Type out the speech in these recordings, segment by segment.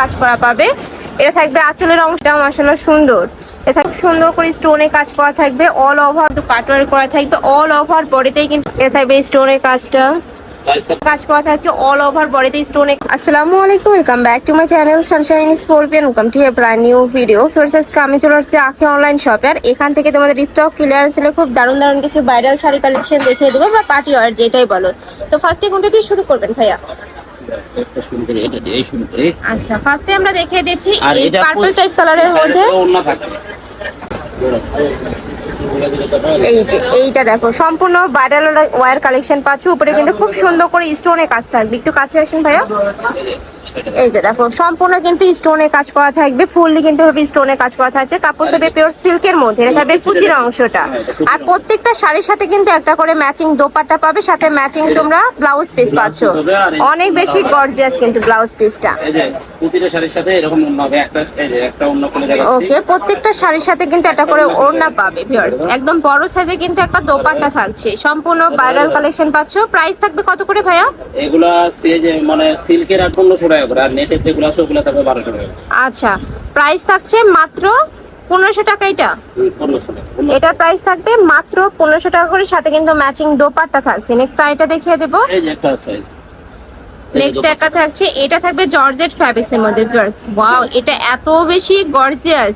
কাজ করা পাবে। এটা থাকবে আঁচলের অংশটা মাসাল্লাহ সুন্দর। এটা থাকবে সুন্দর করে স্টোনে কাজ করা থাকবে। অল ওভার তো কাটওয়ার করা থাকবে। অল ওভার বডিতেই কিন্তু এটা থাকবে স্টোনের কাজটা। কাজ করা অল ওভার আসসালামু আলাইকুম back my channel Sunshine new video আমি চলে আসছি অনলাইন এখান থেকে তোমাদের স্টক ক্লিয়ার ছিল খুব দারুণ দারুণ কিছু ভাইরাল শাড়ি কালেকশন দেখিয়ে দেবো বা পার্টি ওয়ার যেটাই বলো। তো ফার্স্টে কোনটা দিয়ে শুরু করবেন ভাইয়া? একটা শুরু করি এটা দিয়ে শুরু করি আচ্ছা ফার্স্টে আমরা দেখিয়ে দিচ্ছি এই পার্পল টাইপ কালারের মধ্যে। অন্য থাকবে। এই যে এইটা দেখো সম্পূর্ণ ভাইরাল ওয়্যার কালেকশন পাচ্ছ। উপরে কিন্তু খুব সুন্দর করে স্টোনে কাজ থাকবে। একটু কাছে আসেন ভাইয়া। এই যে দেখো সম্পূর্ণ কিন্তু স্টোনে কাজ করা থাকবে। ফুললি কিন্তু স্টোনে কাজ করা থাকছে। কাপড় থাকবে পিওর সিল্কের মধ্যে এটা থাকবে কুচির অংশটা। আর প্রত্যেকটা শাড়ির সাথে কিন্তু একটা করে ম্যাচিং দোপাট্টা পাবে। সাথে ম্যাচিং তোমরা ব্লাউজ পিস পাচ্ছ। অনেক বেশি গর্জিয়াস কিন্তু ব্লাউজ পিসটা ওকে প্রত্যেকটা শাড়ির সাথে কিন্তু একটা করে ওড়না পাবে ভিউয়ার্স একদম। বড় সাইজে কিন্তু একটা দোপাট্টা থাকছে। সম্পূর্ণ ভাইরাল কালেকশন পাচ্ছ। প্রাইস থাকবে কত করে ভাইয়া? এগুলা মানে সিল্কের আর পনেরোশো টাকা করে আর নেটের যেগুলো আছে ওগুলো থাকবে বারোশো টাকা আচ্ছা প্রাইস থাকছে মাত্র পনেরোশো টাকা এটা? এটার প্রাইস থাকবে মাত্র পনেরোশো টাকা করে সাথে কিন্তু ম্যাচিং দোপাট্টা থাকছে। নেক্সট আইটা দেখিয়ে দেবো। এই যে একটা আছে। নেক্সট একটা থাকছে এটা থাকবে জর্জেট ফ্যাব্রিক্স এর মধ্যে ভিউয়ার্স ওয়াও এটা এত বেশি গর্জিয়াস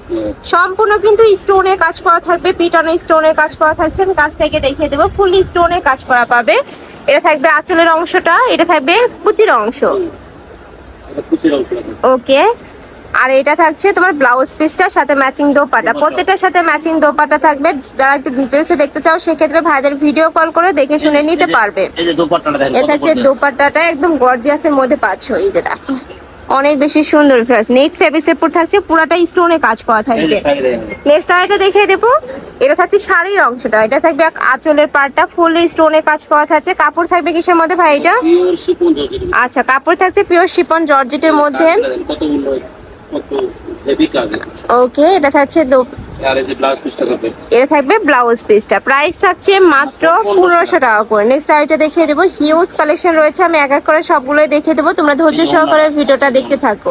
সম্পূর্ণ কিন্তু স্টোনে কাজ করা থাকবে পিটনে স্টোনের কাজ করা থাকছে। আমি কাছ থেকে দেখিয়ে দেবো ফুললি স্টোনের কাজ করা পাবে। এটা থাকবে আঁচলের অংশটা এটা থাকবে কুচির অংশ। ওকে আর এটা থাকছে তোমার ব্লাউজ পিসটার সাথে ম্যাচিং দোপাটা প্রত্যেকটার সাথে ম্যাচিং দোপাটা থাকবে। যারা একটু ডিটেলসে দেখতে চাও সেক্ষেত্রে ভাইদের ভিডিও কল করে দেখে শুনে নিতে পারবে। এটা gorgeous। দোপাট্টাটা একদম গর্জিয়াসের মধ্যে পাচ্ছ। এই যে দেখো অনেক বেশি সুন্দর ফ্রেশ নেট ফেব্রিক্স এর থাকছে পুরাটা স্টোনে কাজ করা থাকবে। নেক্সট আইটা দেখিয়ে দেবো। এটা থাকছে শাড়ির অংশটা। এটা থাকবে এক আঁচলের পার্টটা ফুললি স্টোনে কাজ করা থাকছে। কাপড় থাকবে কিসের মধ্যে ভাই এটা? আচ্ছা কাপড় থাকছে পিওর শিপন জর্জেটের মধ্যে। কত হেভি কাজ। ওকে এটা থাকছে আর এই যে ব্লাউজ পিসটা থাকবে। এটা থাকবে ব্লাউজ পিসটা প্রাইস থাকছে মাত্র পনেরোশো টাকা করে। নেক্সট আইটা দেখিয়ে দেবো। হিউজ কালেকশন রয়েছে। আমি এক এক করে সবগুলোই দেখিয়ে দেবো। তোমরা ধৈর্য সহকারে ভিডিওটা দেখতে থাকো।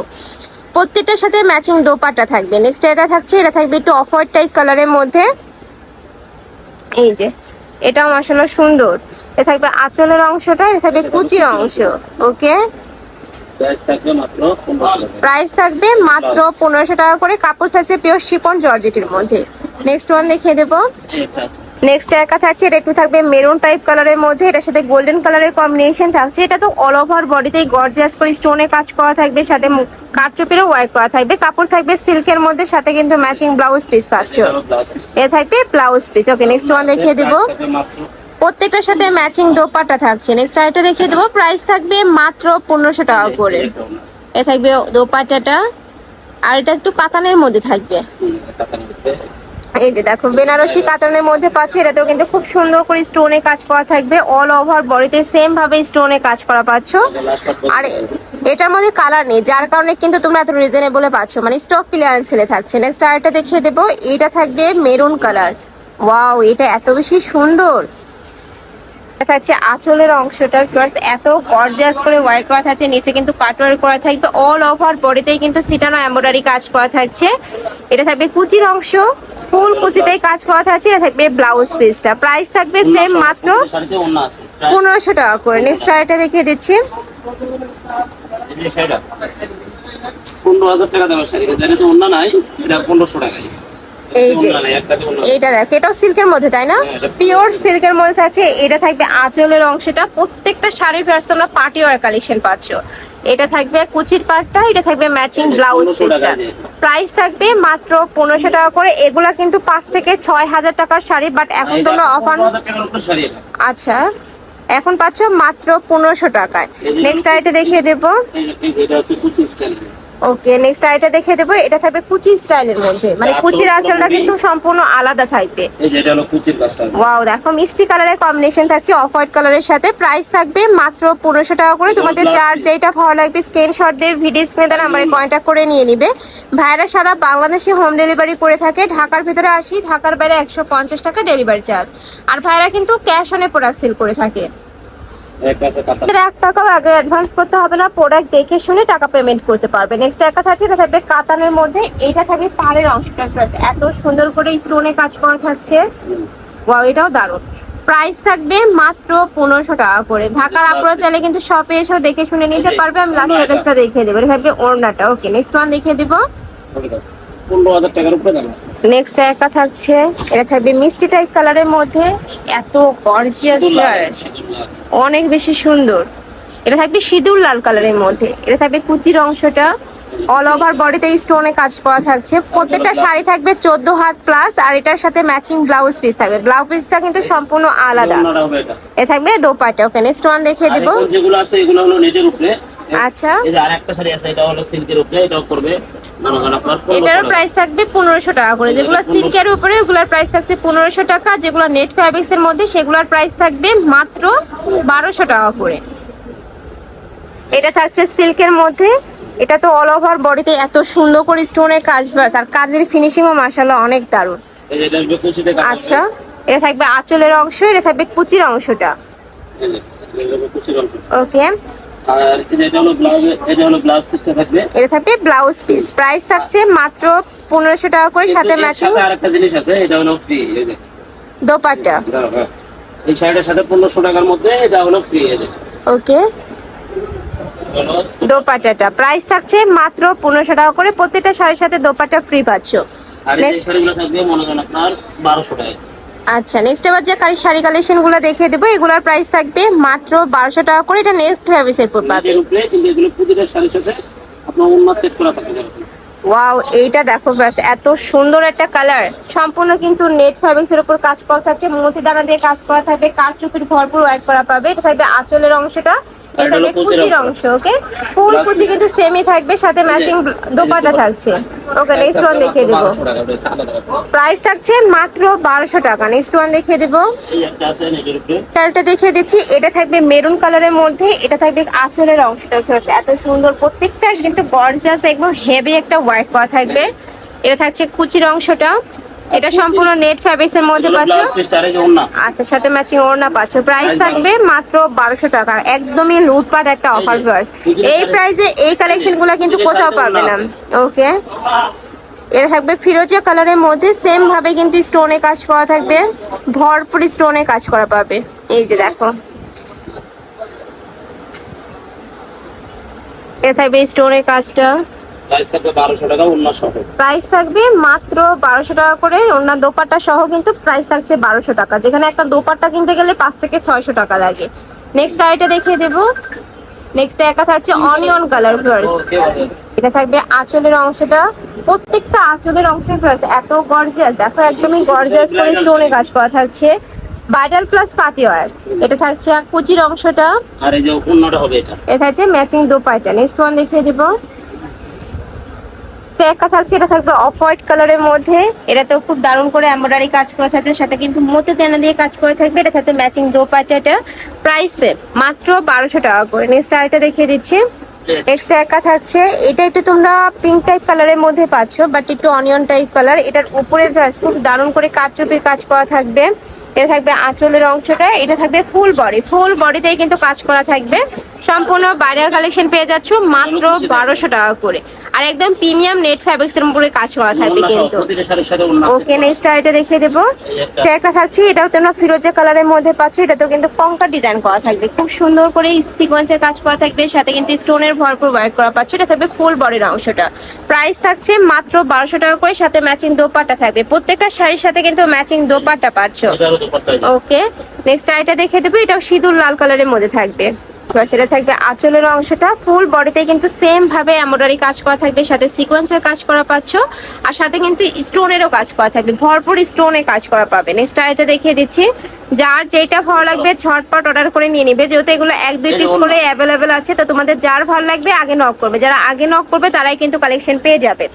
প্রত্যেকটার সাথে ম্যাচিং দোপাট্টা থাকবে। নেক্সট এটা থাকছে এটা থাকবে একটু অফ হোয়াইট টাইপ কালারের মধ্যে। এই যে এটাও মাসাল্লাহ সুন্দর। এটা থাকবে আঁচলের অংশটা এটা থাকবে কুচির অংশ। ওকে প্রাইস থাকবে মাত্র পনেরোশো টাকা। করে। কাপড় থাকছে পিওর শিপন জর্জেটের মধ্যে। নেক্সট ওয়ান দেখিয়ে দেবো। নেক্সট একা থাকছে এটা একটু থাকবে মেরুন টাইপ কালারের মধ্যে। এটার সাথে গোল্ডেন কালারের কম্বিনেশন থাকছে। এটা তো অল ওভার বডিতেই গর্জিয়াস করে স্টোনে কাজ করা থাকবে সাথে কাঠচোপেরও ওয়ার্ক করা থাকবে। কাপড় থাকবে সিল্কের মধ্যে সাথে কিন্তু ম্যাচিং ব্লাউজ পিস পাচ্ছ। এ থাকবে blouse piece okay next one দেখিয়ে দেবো। প্রত্যেকটার সাথে ম্যাচিং দোপাট্টা থাকছে। নেক্সট আইটা দেখিয়ে দেবো। প্রাইস থাকবে মাত্র পনেরোশো টাকা করে। এ থাকবে দোপাট্টাটা। আর এটা একটু কাতানের মধ্যে থাকবে। এই যে দেখো, বেনারসি কাতানের মধ্যে পাচ্ছ। এটাতেও কিন্তু খুব সুন্দর করে স্টোনে কাজ করা থাকবে। অল ওভার বডিতে সেম ভাবে স্টোনে কাজ করা পাচ্ছ। আর এটার মধ্যে কালার নেই। যার কারণে কিন্তু তোমরা এত রিজনেবলে পাচ্ছ। মানে স্টক ক্লিয়ারেন্স সেলে থাকছে। নেক্সট আরেকটা দেখিয়ে দেবো। এটা থাকবে মেরুন কালার ওয়াও এটা এত বেশি সুন্দর। থাকছে আঁচলের অংশটা ফার্স্ট এত গর্জিয়াস করে ওয়ার্ক করা থাকছে নিচে কিন্তু কাটওয়ার করা থাকবে অল ওভার বডিতেই কিন্তু সিটানো এমব্রয়ডারি কাজ করা থাকছে। এটা থাকবে কুচির অংশ ফুল কুচিতেই কাজ করা থাকছে এটা থাকবে ব্লাউজ পিসটা প্রাইস থাকবে সেম মাত্র পনেরোশো টাকা করে। নেক্সট আরেকটা দেখিয়ে দিচ্ছি। পনেরো হাজার টাকা দেওয়ার শাড়ি যেটা তো অন্য নাই এটা পনেরোশো টাকায়। এই যে নাই। এইটা দেখ এটাও সিল্কের মধ্যে তাই না? হ্যাঁ, পিওর সিল্কের মধ্যে আছে এটা থাকবে আঁচলের অংশটা। প্রত্যেকটা শাড়ির ফেরত তোমরা পার্টি ওয়ার কালেকশন পাচ্ছ। এটা থাকবে কুচির পার্টটা এটা থাকবে ম্যাচিং ব্লাউজ পিসটা প্রাইস থাকবে মাত্র পনেরোশো টাকা করে। এগুলা কিন্তু পাঁচ থেকে ছয় হাজার টাকার শাড়ি বাট এখন এটা তোমরা অফার 15,000 টাকার উপরে শাড়ি এটা। আচ্ছা এখন পাচ্ছ মাত্র পনেরোশো টাকায়। নেক্সট আইটা দেখিয়ে দেবো। ওকে নেক্সট আইটা দেখিয়ে দেবো। এটা থাকবে কুচি স্টাইলের মধ্যে। মানে কুচির আঁচল আঁচলটা কিন্তু সম্পূর্ণ আলাদা থাকবে। এই যে এটা হলো কুচির কাজটা ওয়াও দেখো মিষ্টি কালারের কম্বিনেশন থাকছে অফ হোয়াইট কালারের সাথে। প্রাইস থাকবে মাত্র পনেরোশো টাকা করে। তোমাদের যার যেটা ভালো লাগবে স্ক্রিনশট দিয়ে ভিডিও স্ক্রিনে দেওয়া নাম্বারে কন্ট্যাক্ট করে নিয়ে নিবে। ভাইরা সারা বাংলাদেশে হোম ডেলিভারি করে থাকে। ঢাকার ভিতরে আসি ঢাকার বাইরে একশো পঞ্চাশ টাকা ডেলিভারি চার্জ আর ভাইরা কিন্তু ক্যাশ অনে প্রোডাক্ট সেল করে থাকে একটা আছে কাতান এর এক টাকাও আগে অ্যাডভান্স করতে হবে না প্রোডাক্ট দেখে শুনে টাকা পেমেন্ট করতে পারবে। নেক্সট একটা থাকছে এটা থাকবে কাতানের মধ্যে এটা থাকবে পাড়ের অংশটা। এত সুন্দর করে স্টোনে কাজ করা থাকছে। ওয়াও এটাও দারুণ। প্রাইস থাকবে মাত্র পনেরোশো টাকা করে। ঢাকার আপনারা চাইলে কিন্তু শপে এসেও দেখে শুনে নিতে পারবে। আমি লাস্ট দেখিয়ে দেবো। এটা থাকবে ওড়নাটা ওকে নেক্সট ওয়ান দেখিয়ে দেবো। পনেরো হাজার টাকার উপরে দাম আছে। নেক্সট একটা থাকছে। এটা থাকবে মিষ্টি টাইপ কালারের মধ্যে এত গর্জিয়াস ফ্লাওয়ার্স অনেক বেশি সুন্দর। এটা থাকবে সিঁদুর লাল কালারের মধ্যে। এটা থাকবে কুচির অংশটা। অল ওভার বডিতে স্টোনে কাজ করা থাকছে। প্রত্যেকটা শাড়ি থাকবে চোদ্দ হাত প্লাস আর এটার সাথে ম্যাচিং ব্লাউজ পিস থাকবে। ব্লাউজ পিসটা কিন্তু সম্পূর্ণ আলাদা। এটা। এ থাকবে দোপাটা ওকে নেক্সট ওয়ান দেখিয়ে দিব। যেগুলো আছে এগুলো হলো নেটের উপরে। আচ্ছা। এই যে আরেকটা শাড়ি আছে এটা হলো সিল্কের উপরে এটাও করবে এটারও প্রাইস থাকবে পনেরোশো টাকা করে। যেগুলো সিল্কের উপরে ওগুলোর প্রাইস থাকছে পনেরোশো টাকা। যেগুলো নেট ফ্যাব্রিক্স এর মধ্যে সেগুলোর প্রাইস থাকবে মাত্র বারোশো টাকা করে। এটা থাকছে সিল্কের মধ্যে। এটা তো অল ওভার বডিতে এত সুন্দর করে স্টোনের কাজ আর কাজের ফিনিশিংও মাসাল্লাহ অনেক দারুণ। আচ্ছা এটা থাকবে আঁচলের অংশ এটা থাকবে কুচির অংশটা। ওকে আর এটা হলো ব্লাউজ এটা হলো ব্লাউজ পিসটা থাকবে। এটা থাকবে ব্লাউজ পিস প্রাইস থাকছে মাত্র পনেরোশো টাকা করে সাথে ম্যাচিং সাথে আরেকটা জিনিস আছে এটা হলো ফ্রি এই যে। দোপাট্টা। হ্যাঁ। এই শাড়িটার সাথে পনেরোশো টাকার মধ্যে এটা হলো ফ্রি এই যে। ওকে। দোপাট্টাটা। প্রাইস থাকছে মাত্র পনেরোশো টাকা করে প্রত্যেকটা শাড়ির সাথে দোপাট্টা ফ্রি পাচ্ছ। আর এই শাড়িগুলো থাকবে মনে করেন আপনার বারোশো টাকা। আচ্ছা নেক্সট এবার যে কারি শাড়ি কালেকশনগুলো দেখিয়ে দেবো এগুলোর প্রাইস থাকবে মাত্র বারোশো টাকা করে। এটা নেক্সট ফ্যাব্রিক্সের উপর পাবে। ওয়াও এইটা দেখো ব্যাস এত সুন্দর একটা কালার সম্পূর্ণ কিন্তু নেট ফ্যাব্রিক্স এর উপর কাজ করা থাকছে মতি দানা দিয়ে কাজ করা থাকবে কারচুপির ভরপুর ওয়ার্ক করা পাবে। এটা থাকবে আঁচলের অংশটা। থাকবে কুচির অংশ। ওকে? ফুল কুচি কিন্তু সেমই থাকবে সাথে ম্যাচিং দোপাটা থাকছে। ওকে নেক্সট ওয়ান দেখিয়ে দেবো। 1200 টাকা, ওটা হচ্ছে আলাদা ব্যাপার। প্রাইস থাকছে মাত্র বারোশো টাকা। নেক্সট ওয়ান দেখিয়ে দেবো। কালারটা দেখিয়ে দিচ্ছি। এটা থাকবে মেরুন কালারের মধ্যে এটা থাকবে আঁচলের অংশটা হচ্ছে এত সুন্দর প্রত্যেকটা কিন্তু গর্জিয়াস একদম হেভি একটা ওয়ার্ক করা থাকবে। এটা থাকছে কুচির অংশটা। এটা সম্পূর্ণ নেট ফ্যাব্রিক্স এর মধ্যে পাচ্ছ। আচ্ছা সাথে ম্যাচিং ওড়না পাচ্ছ। প্রাইস থাকবে মাত্র বারোশো টাকা। একদমই লুটপাট একটা অফার ভিউয়ার্স এই প্রাইসে এই কালেকশনগুলো কিন্তু কোথাও পাবে না। ওকে এটা থাকবে ফিরোজা কালারের মধ্যে। সেম ভাবে কিন্তু স্টোনে কাজ করা থাকবে। ভরপুর স্টোনে কাজ করা পাবে। এই যে দেখো। এটা থাকবে স্টোনের কাজটা। প্রাইস থাকবে 1200 টাকা ওড়না সহ। প্রাইস থাকবে মাত্র টাকা করে দোপাট্টা সহ কিন্তু প্রাইস থাকছে টাকা। যেখানে একটা দোপাট্টা কিনতে গেলে থেকে ছয়শো টাকা লাগে। নেক্সট আইটা দেখিয়ে দেবো। নেক্সট একটা থাকছে অনিয়ন কালার। এটা থাকবে আঁচলের অংশটা। প্রত্যেকটা আঁচলের ফ্লোয়ার্স এত গর্জিয়াস দেখো একদমই গর্জিয়াস করে স্টোনে কাজ করা থাকছে। বাইডাল প্লাস পার্টি এটা থাকছে আর কুচির অংশটা। আর এই যে ওড়নাটা হবে এটা। এটা থাকছে ম্যাচিং দোপাট্টা। নেক্সট ওয়ান দেখিয়ে দিব। একটা থাকছে, এটা থাকবে অফ হোয়াইট কালারের মধ্যে। এটা তো খুব দারুণ করে এমব্রয়ডারি কাজ করা থাকছে, সাথে কিন্তু মতে তেনা দিয়ে কাজ করে থাকবে, এটা থাকবে ম্যাচিং দোপাট্টাটা প্রাইস মাত্র বারোশো টাকা করে। নেক্সট আরেকটা দেখিয়ে দিচ্ছি। নেক্সট একা থাকছে, এটা একটু তোমরা পিঙ্ক টাইপ কালারের মধ্যে পাচ্ছ বাট একটু অনিয়ন টাইপ কালার এটার উপরে খুব দারুণ করে কাঠচুপির কাজ করা থাকবে। এটা থাকবে আঁচলের অংশটা, এটা থাকবে ফুল বডি ফুল বডিতেই কিন্তু কাজ করা থাকবে। সম্পূর্ণ বাইরের কালেকশন পেয়ে যাচ্ছ মাত্র বারোশো টাকা করে। আর একদম প্রিমিয়াম নেট ফ্যাব্রিক্স এর উপরে কাজ করা থাকবে কিন্তু। ওকে নেক্সট আইটা দেখিয়ে দেবো। একটা। থাকছে এটাও তোমরা ফিরোজা কালারের মধ্যে পাচ্ছ এটা তো কিন্তু কঙ্কা ডিজাইন করা থাকবে। খুব সুন্দর করে সিকোয়েন্সের কাজ করা থাকবে সাথে কিন্তু স্টোনের ভরপুর ওয়ার্ক করা পাচ্ছ এটা থাকবে ফুল বডির অংশটা। প্রাইস থাকছে মাত্র বারোশো টাকা করে সাথে ম্যাচিং দোপাট্টা থাকবে। প্রত্যেকটা শাড়ির সাথে কিন্তু ম্যাচিং দোপাট্টা পাচ্ছ। ওকে নেক্সট আইটা দেখে দেবো এটাও সিঁদুর লাল কালারের মধ্যে থাকবে। এবার সেটা থাকবে আঁচলের অংশটা। ফুল বডিতে কিন্তু সেম ভাবে এমব্রয়ডারি কাজ করা থাকবে, সাথে সিকোয়েন্সের কাজ করা পাচ্ছ, আর সাথে কিন্তু স্টোনেরও কাজ করা থাকবে, ভরপুর স্টোনে কাজ করা পাবে। নেক্সট আইটা দেখিয়ে দিচ্ছি, যার যেটা ভালো লাগবে ঝটপট অর্ডার করে নিয়ে নিবে। যেহেতু এগুলো এক, দুই পিস করে অ্যাভেলেবেল আছে, তো তোমাদের যার ভালো লাগবে, আগে নক করবে। যারা আগে নক করবে, তারাই কিন্তু কালেকশন পেয়ে যাবে।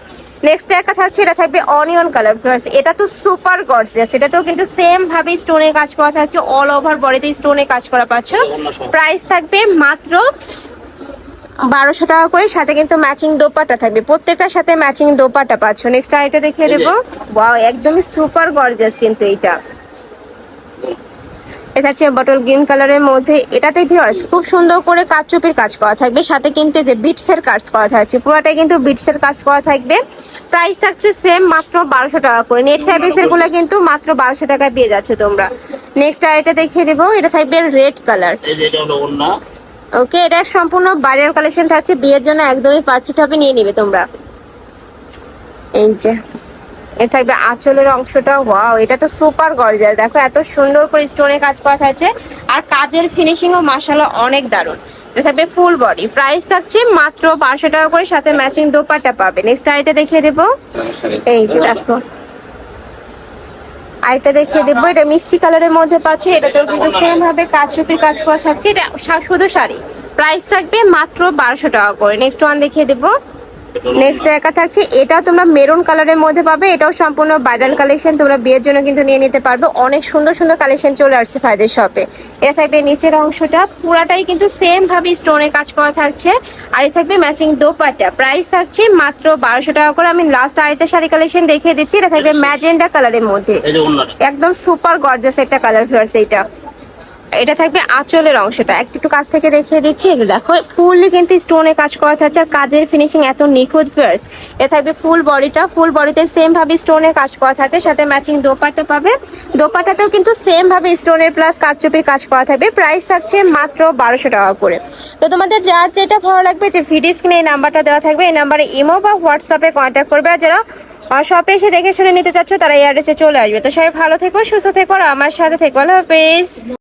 নেক্সট একটা থাকছে এটা থাকবে অনিয়ন কালার এটা তো সুপার গর্জিয়াস এটা তো কিন্তু সেম ভাবে স্টোনে কাজ করা থাকছে অল ওভার বডিতে স্টোনে কাজ করা পাচ্ছ। প্রাইস থাকবে মাত্র বারোশো টাকা করে সাথে কিন্তু ম্যাচিং দোপাটা থাকবে প্রত্যেকটার সাথে ম্যাচিং দোপাটা পাচ্ছ। নেক্সট আইটা দেখিয়ে দেবো। ওয়াও একদমই সুপার গর্জিয়াস কিন্তু এইটা। এটা হচ্ছে বটল গ্রিন কালারের মধ্যে। এটাতে ভিউয়ার্স খুব সুন্দর করে কাটচুপির কাজ করা থাকবে। সাথে কিন্তু যে বিটসের কাজ করা থাকছে। পুরোটাই কিন্তু বিটসের কাজ করা থাকবে। প্রাইস থাকছে সেম মাত্র বারোশো টাকা করে। নেট ফ্যাব্রিক্সেরগুলো কিন্তু মাত্র বারোশো টাকায় পেয়ে যাচ্ছে তোমরা। নেক্সট আর এটা দেখিয়ে দেবো। এটা থাকবে রেড কালার ওকে এটা সম্পূর্ণ বাইরের কালেকশন থাকছে। বিয়ের জন্য একদমই পারফেক্ট হবে নিয়ে নিবে তোমরা। এই যে। এটা থাকবে আঁচলের অংশটা, ওয়াও, এটা তো সুপার গর্জিয়াস দেখো, এত সুন্দর করে স্টোনে কাজ করা থাকছে আর কাজের ফিনিশিং ও মাশাআল্লাহ অনেক দারুণ। এটা থাকবে ফুল বডি প্রাইস থাকছে মাত্র পাঁচশো টাকা করে, সাথে ম্যাচিং দোপাট্টা পাবে। নেক্সট আইটা দেখিয়ে দেবো। এই যে দেখো। আইটা দেখিয়ে দেবো। এটা মিষ্টি কালারের মধ্যে পাচ্ছে। এটা তো কিন্তু সেম ভাবে কাজ চুপির কাজ করা থাকছে। এটা শুধু শাড়ি। প্রাইস থাকবে মাত্র বারোশো টাকা করে। নেক্সট ওয়ান দেখিয়ে দেবো। নেক্সট একা থাকছে এটা তোমরা মেরুন কালারের মধ্যে পাবে এটাও সম্পূর্ণ ব্রাইডাল কালেকশন তোমরা বিয়ের জন্য কিন্তু নিয়ে নিতে পারবে। অনেক সুন্দর সুন্দর কালেকশন চলে আসছে ফায়দের শপে এটা থাকবে নিচের অংশটা পুরাটাই কিন্তু সেম ভাবে স্টোনের কাজ করা থাকছে। আর এটা থাকবে ম্যাচিং দোপাট্টা। প্রাইস থাকছে মাত্র বারোশো টাকা করে। আমি লাস্ট আরেকটা শাড়ি কালেকশন দেখিয়ে দিচ্ছি এটা থাকবে ম্যাজেন্ডা কালারের মধ্যে। একদম সুপার গর্জাস একটা কালার ফ্লার্স এইটা এটা থাকবে আঁচলের অংশটা। একটু একটু কাছ থেকে দেখিয়ে দিচ্ছি। দেখো, ফুললি কিন্তু স্টোনে কাজ করা থাকছে। আর কাজের ফিনিশিং এত নিখুঁত ফ্লার্স এ থাকবে ফুল বডিটা ফুল বডিতে সেম ভাবে স্টোনে কাজ করা থাকছে। সাথে ম্যাচিং দোপাটা পাবে। দোপাটাতেও কিন্তু সেম ভাবে স্টোনের প্লাস কারচুপির কাজ করা থাকবে। প্রাইস থাকছে মাত্র বারোশো টাকা করে। তো তোমাদের যার যেটা ভালো লাগবে, যে ভিডিও স্ক্রিনে এই নাম্বারটা দেওয়া থাকবে। এই নাম্বারে ইমো বা হোয়াটসঅ্যাপে কন্ট্যাক্ট করবে। আর যারা শপে এসে দেখে শুনে নিতে চাচ্ছ, তারা এই অ্যাড্রেসে চলে আসবে। তো সবাই ভালো থেকো, সুস্থ থেকো, আর আমার সাথে থেকো। আল্লাহ হাফেজ।